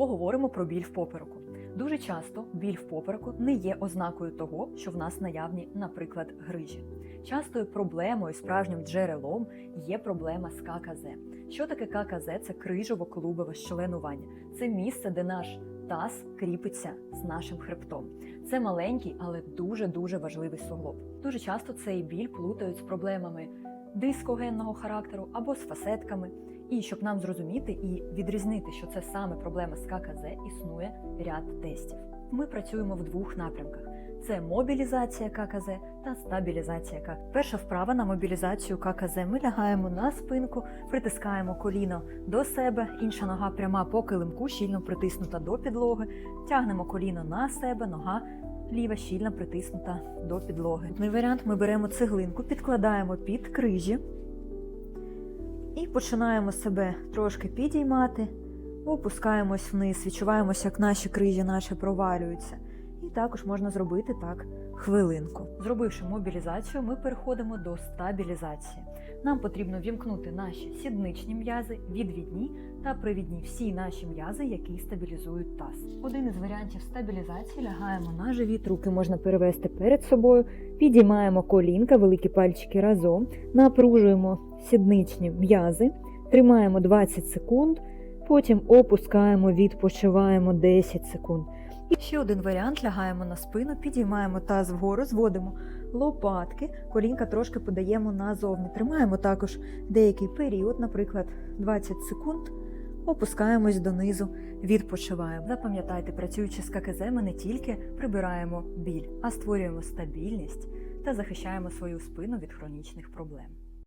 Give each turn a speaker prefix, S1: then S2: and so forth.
S1: Поговоримо про біль в попереку. Дуже часто біль в попереку не є ознакою того, що в нас наявні, наприклад, грижі. Частою проблемою, справжнім джерелом є проблема з ККЗ. Що таке ККЗ? Це крижово-колубове щеленування. Це місце, де наш таз кріпиться з нашим хребтом. Це маленький, але дуже дуже важливий суглоб. Дуже часто цей біль плутають з проблемами дискогенного характеру або з фасетками. І щоб нам зрозуміти і відрізнити, що це саме проблема з ККЗ, існує ряд тестів. Ми працюємо в двох напрямках: це мобілізація ККЗ та стабілізація ККЗ. Перша вправа на мобілізацію ККЗ. Ми лягаємо на спинку, притискаємо коліно до себе, інша нога пряма по килимку, щільно притиснута до підлоги, тягнемо коліно на себе, нога ліва щільно притиснута до підлоги. Наступний варіант ми беремо цеглинку, підкладаємо під крижі. І починаємо себе трошки підіймати, опускаємось вниз, відчуваємося, як наші крижі наші провалюються. Також можна зробити так хвилинку. Зробивши мобілізацію, ми переходимо до стабілізації. Нам потрібно вімкнути наші сідничні м'язи, відвідні та привідні всі наші м'язи, які стабілізують таз. Один із варіантів стабілізації лягаємо на живіт, руки можна перевести перед собою, підіймаємо колінка, великі пальчики разом, напружуємо сідничні м'язи, тримаємо 20 секунд, потім опускаємо, відпочиваємо 10 секунд. І ще один варіант: лягаємо на спину, підіймаємо таз вгору, зводимо лопатки, колінка трошки подаємо назовні. Тримаємо також деякий період, наприклад, 20 секунд. Опускаємось донизу, відпочиваємо. Запам'ятайте, працюючи з ККЗ, ми не тільки прибираємо біль, а створюємо стабільність та захищаємо свою спину від хронічних проблем.